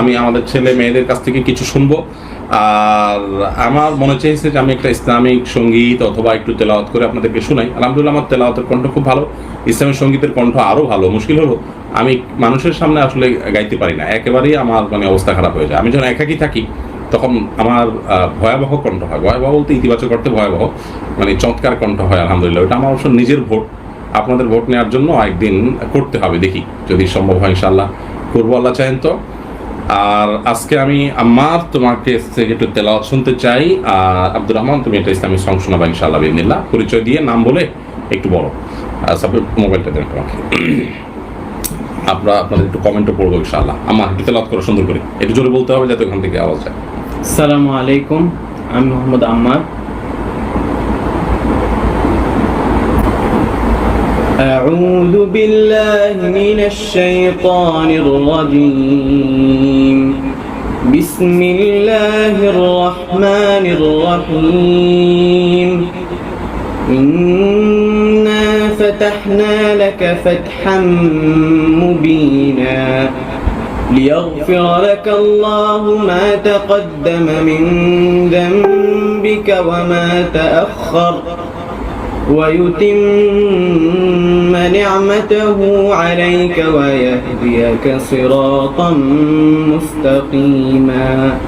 আমি আমাদের ছেলে মেয়েদের কাছ থেকে কিছু শুনব। আর আমার মনে চেয়েছে যে আমি একটা ইসলামিক সংগীত অথবা একটু তেলাওয়াত করে আপনাদেরকে শোনাই। আলহামদুলিল্লাহ আমার তেলাওয়াতের কণ্ঠ খুব ভালো। ইসলামিক সঙ্গীতের কণ্ঠ আরও ভালো, মুশকিল হলো। আমি মানুষের সামনে আসলে গাইতে পারি না। একেবারেই আমার মানে অবস্থা খারাপ হয়ে যায়। আমি যখন একাকি থাকি, তখন আমার ভয়াবহ কণ্ঠ হয়। ভয়াবহ বলতে ইতিবাচক অর্থে ভয়াবহ মানে চমৎকার কণ্ঠ হয় আলহামদুলিল্লাহ। ওটা আমার অবশ্য নিজের ভোট। আপনাদের ভোট নেওয়ার জন্য একদিন করতে হবে, দেখি। যদি সম্ভব হয় ইনশাল্লাহ করব, আল্লাহ চাহেন তো। আর আজকে আমি আমার তোমাকে একটু তেলাওয়াত শুনতে চাই। আর আব্দুর রহমান, তুমি এটা ইসলামী সং শোনাবা ইনশাআল্লাহ পরিচয় দিয়ে, নাম বলে একটু বড় মোবাইলটা দেন তোমাকে। আপনাদের একটু কমেন্টও পড়ব ইনশাআল্লাহ। আমার একটু করো, সুন্দর করে। একটু জোরে বলতে হবে যাতে ওখান থেকে আওয়াজ যায়। আলাইকুম, আমি মোহাম্মদ আম্মার। أعوذ بالله من الشيطان الرجيم. بسم الله الرحمن الرحيم. إنا فتحنا لك فتحا مبينا. ليغفر لك الله ما تقدم من ذنبك وما تأخر. ويتم نعمته عليك ويهديك صراطا مستقيما.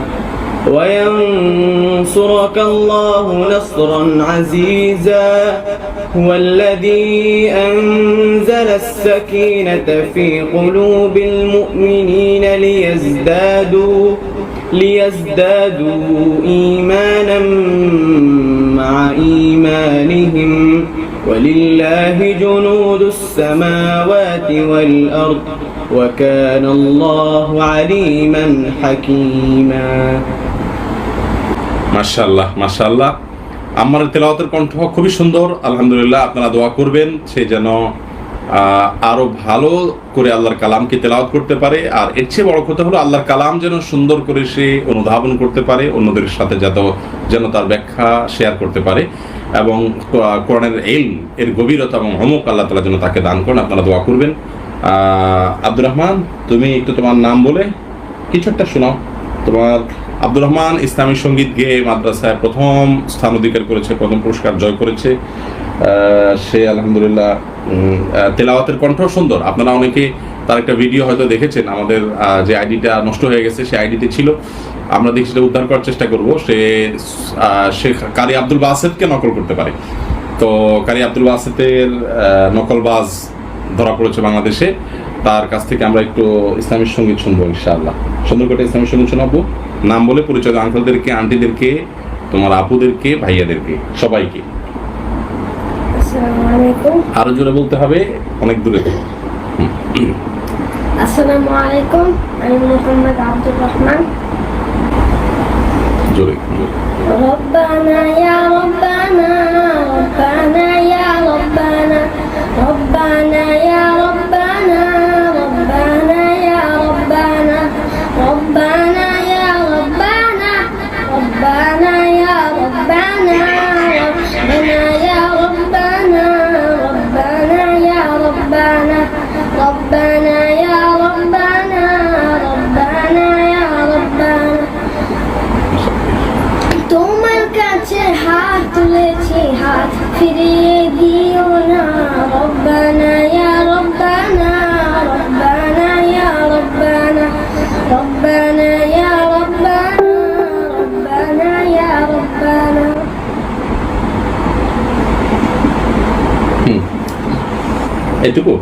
وينصرك الله نصرا عزيزا. هو الذي أنزل السكينة في قلوب المؤمنين ليزدادوا ليزدادوا إيمانا مع إيمانهم ولله جنود السماوات والأرض وكان الله عليما حكيما মাশাআল্লাহ মাশাআল্লাহ আমার তেলাওয়াতের কণ্ঠ খুবই সুন্দর আলহামদুলিল্লাহ আপনারা দোয়া করবেন সে যেন আহ, আরও ভালো করে আল্লাহর কালামকে তেলাওয়াত করতে পারে। আর এর চেয়ে বড় কথা হলো আল্লাহর কালাম যেন সুন্দর করে সে অনুধাবন করতে পারে অন্যদের সাথে যাতে যেন তার ব্যাখ্যা শেয়ার করতে পারে। এবং কোরআনের এল এর গভীরতা এবং হমক আল্লাহ তালা যেন তাকে দান করেন আপনারা দোয়া করবেন। আব্দুর রহমান তুমি একটু তোমার নাম বলে কিছু একটা শোনাও। তোমার আব্দুর রহমান ইসলামী সংগীত গেয়ে মাদ্রাসায় প্রথম স্থান অধিকার করেছে প্রথম পুরস্কার জয় করেছে। সে আলহামদুলিল্লাহ তেলাওয়াতের কণ্ঠ সুন্দর। আপনারা অনেকে তার একটা ভিডিও হয়তো দেখেছেন আমাদের যে আইডিটা নষ্ট হয়ে গেছে সেই আইডিতে ছিল। আমরা দেখি সেটা উদ্ধার করার চেষ্টা করব। সে সে কারি আব্দুল বাসেদকে নকল করতে পারে। তো কারি আব্দুল বাসেতের আহ, নকলবাজ ধরা পড়েছে বাংলাদেশে। তার কাছ থেকে আমরা একটু ইসলামিক সংগীত শুনব ইনশাআল্লাহ। সুন্দর করে ইসলামিক সংগীত শোনাবো। নাম বলে পরিচয় আঙ্কেলদেরকে আন্টিদেরকে তোমার আপুদেরকে ভাইয়াদেরকে সবাইকে। আসসালামু আলাইকুম। আরও জোরে বলতে হবে অনেক দূরে। আসসালামু আলাইকুম আমি মোহাম্মদ আব্দুর রহমান। জোরে রব্বানা ইয়া রব্বানা রব্বানা ইয়া রব্বানা রব্বানা ফিরিয়ে এটুকু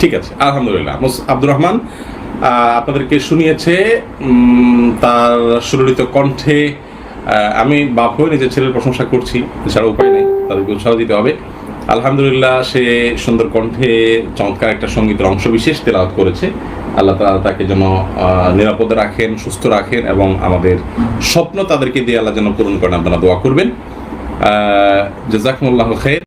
ঠিক আছে, আলহামদুলিল্লাহ। আব্দুর রহমান আপনাদেরকে শুনিয়েছে তার সুললিত কণ্ঠে আমি বাপ হয়ে নিজের ছেলের প্রশংসা করছি এছাড়া উপায় তাদেরকে উৎসাহ দিতে হবে। আলহামদুলিল্লাহ, সে সুন্দর কণ্ঠে চমৎকার একটা সঙ্গীতের অংশ বিশেষ তেলাওয়াত করেছে। আল্লাহ তালা তাকে যেন নিরাপদে রাখেন, সুস্থ রাখেন এবং আমাদের স্বপ্ন তাদেরকে দিয়ে আল্লাহ যেন পূরণ করেন। আপনারা দোয়া করবেন। জাজাকুমুল্লাহ খের